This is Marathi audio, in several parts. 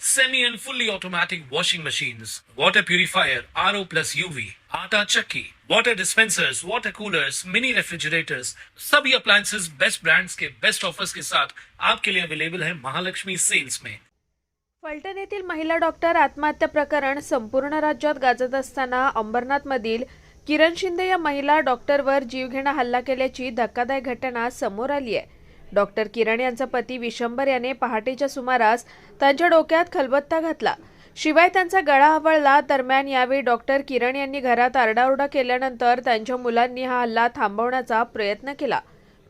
semi and fully automatic washing machines, water purifier, RO plus UV, आटा चक्की, water dispensers, water coolers, mini refrigerators, सभी appliances बेस्ट brands के बेस्ट ऑफर्स के साथ आपके लिए अवेलेबल है महालक्ष्मी सेल्स में फलटण येथील महिला डॉक्टर आत्महत्या प्रकरण संपूर्ण राज्यात गाजत असताना अंबरनाथमधील किरण शिंदे या महिला डॉक्टरवर जीवघेणा हल्ला केल्याची धक्कादायक घटना समोर आली आहे. डॉक्टर किरण यांचा पती विशंबर याने पहाटेच्या सुमारास त्यांच्या डोक्यात खलबत्ता घातला. शिवाय त्यांचा गळा आवळला दरम्यान यावेळी डॉक्टर किरण यांनी घरात आरडाओरडा केल्यानंतर त्यांच्या मुलांनी हा हल्ला थांबवण्याचा प्रयत्न केला.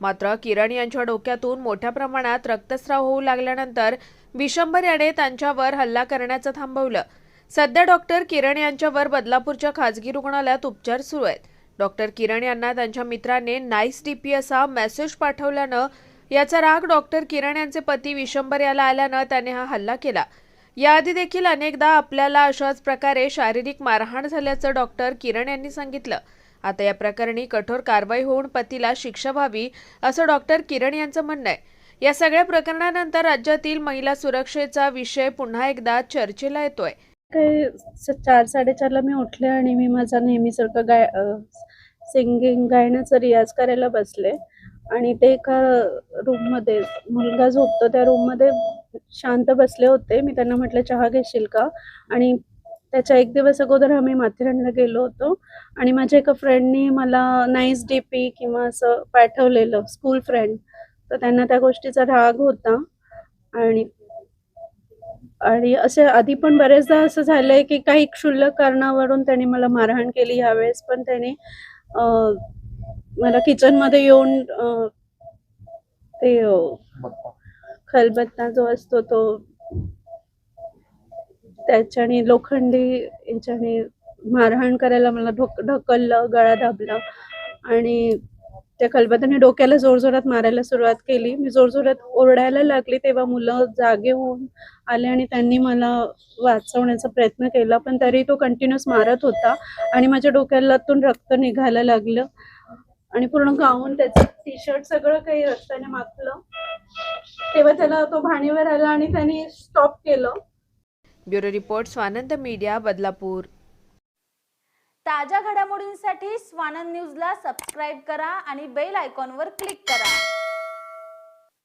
मात्र किरण यांच्या डोक्यातून मोठ्या प्रमाणात रक्तस्राव होऊ लागल्यानंतर विशंबर याने त्यांच्यावर हल्ला करण्याचं थांबवलं. सध्या डॉक्टर किरण यांच्यावर बदलापूरच्या खासगी रुग्णालयात उपचार सुरू आहेत. डॉक्टर किरण यांना त्यांच्या मित्राने नाईस डीपी असा मेसेज पाठवल्यानं याचा राग डॉक्टर किरण यांचे पती विशंबर याला आल्यानं त्याने हा हल्ला केला. याआधी देखील अनेकदा आपल्याला अशाच प्रकारे शारीरिक मारहाण झाल्याचं डॉक्टर किरण यांनी सांगितलं. आता या प्रकरणी कठोर कारवाई होऊन पतीला शिक्षा व्हावी असं डॉक्टर किरण यांचं म्हणणं आहे. या सगळ्या प्रकरणानंतर राज्यातील महिला सुरक्षेचा विषय पुन्हा एकदा चर्चेला येतोय. काही चार साडेचारला मी उठले आणि मी माझा नेहमीसारखं गाय सिंगिंग गायनाचा रियाज करायला बसले. आणि ते एका रूममध्ये मुलगा झोपतो त्या रूममध्ये शांत बसले होते. मी त्यांना म्हटलं चहा घेशील का? आणि त्याच्या एक दिवस अगोदर आम्ही माथेरानला गेलो होतो. आणि माझ्या एका फ्रेंडनी मला नाईस डी पी किंवा असं पाठवलेलं स्कूल फ्रेंड तर त्यांना त्या गोष्टीचा राग होता. आणि आणि असे आधी पण बरेचदा असं झालंय की काही क्षुल्लक कारणावरून त्यांनी मला मारहाण केली यावेळेस पण त्याने अं, मला किचनमध्ये येऊन अं, ते अं, खलबत्ता जो असतो तो त्याच्याने लोखंडी याच्याने मारहाण करायला मला ढोक ढकललं गळा दाबला आणि त्या खलबत्त्याने डोक्याला जोरजोरात मारायला सुरुवात केली. मी जोरजोरात ओरडायला लागली तेव्हा मुलं जागे होऊन आले आणि त्यांनी मला वाचवण्याचा प्रयत्न केला. पण तरी तो कंटिन्युअस मारत होता आणि माझ्या डोक्यालातून रक्त निघायला लागलं. आणि पूर्ण गाऊन त्याचं टी शर्ट सगळं काही रक्ताने माखलं तेव्हा त्याला तो भाणीवर आला आणि त्यांनी स्टॉप केलं. Bureau report Swanand media Badlapur. ताज्या घडामोडींसाठी स्वानंद न्यूजला सबस्क्राईब करा आणि बेल आयकॉनवर क्लिक करा.